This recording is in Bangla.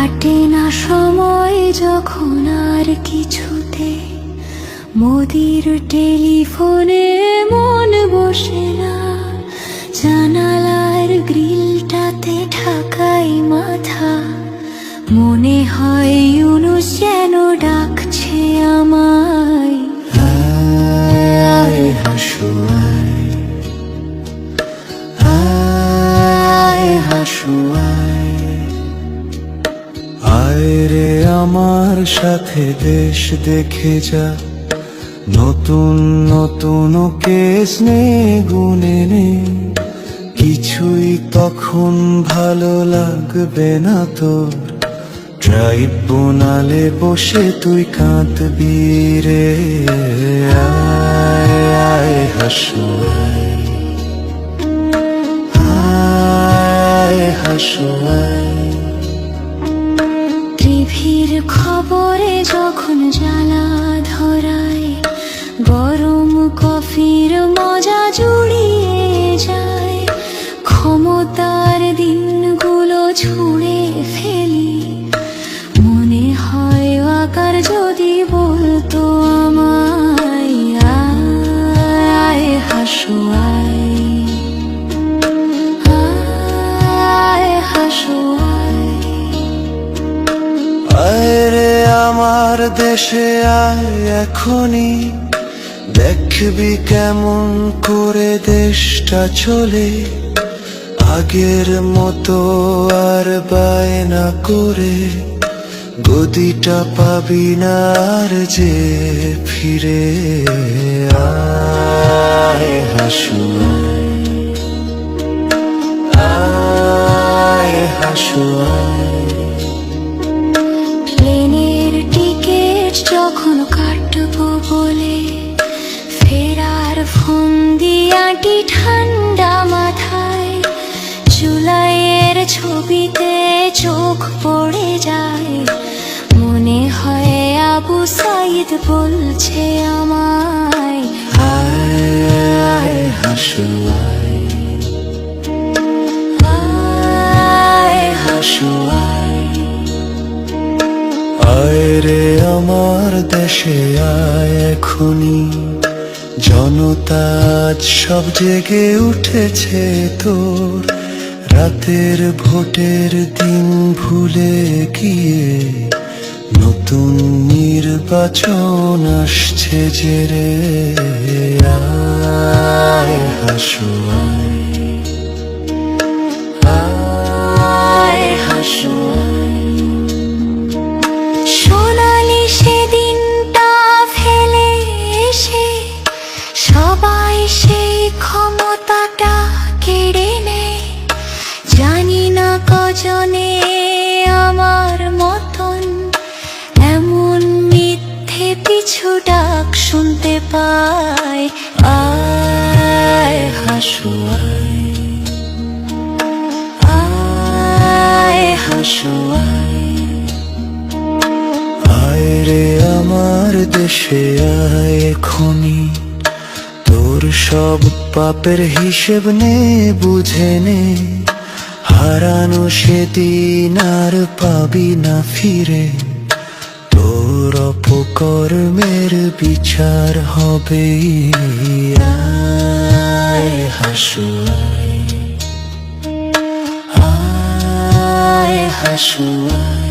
কাটে না সময় যখন আর কিছুতে। মোদির টেলিফোনে মন বসে না। জানালার গ্রিলটাতে ঢাকাই আমার সাথে দেশ দেখে যা। নতুন নতুন কেস নে, গুনে নে। কিছুই তখন ভালো লাগবে না তোর। ট্রাইব্যুনালে বসে তুই কাঁদবি রে। আয় আয়, হাসু আয়। হাসু, আয়। টিভির খবরে যখন জ্বালা ধরায়, গরম কফির মজা জুড়িয়ে যায়, ক্ষমতার দিনগুলো ছুঁড়ে ফেলি। মনে হয় আকার যদি বলতো আমায় হাসু, আয়। আমার দেশে আয় এখনই দেখবি কেমন করে দেশটা চলে। আগের মতো আর বায়না করে গদিটা পাবি না আর যে ফিরে আয় হাসু। আয় হাসু। আয় বলে ফেরার ফোন দিয়াটি ঠান্ডা মাথায় জুলাইয়ের ছবিতে চোখ পড়ে যায়। মনে হয় আবু সাইদ বলছে আমায় আয় আয় হাসু দেশে আয় এখনি জনতা আজ সব জেগে উঠেছে তোর। রাতের ভোটের দিন ভুলে গিয়ে নতুন নির্বাচন আসছে যে রে। আয়, হাসু, আয়। কজনে আমার মতন, এমন মিথ্যে পিছু ডাক শুনতে পায়। আয় হাসু, আয় আয় হাসু। আয় আয় রে আমার দেশে, আয় এখনি তোর সব পাপের হিসেব নে, বুঝে নে। হারানো সেদিন আর পাবি না ফিরে। তোর অপকর্মের বিচার হবে হাসু হাসু আয়।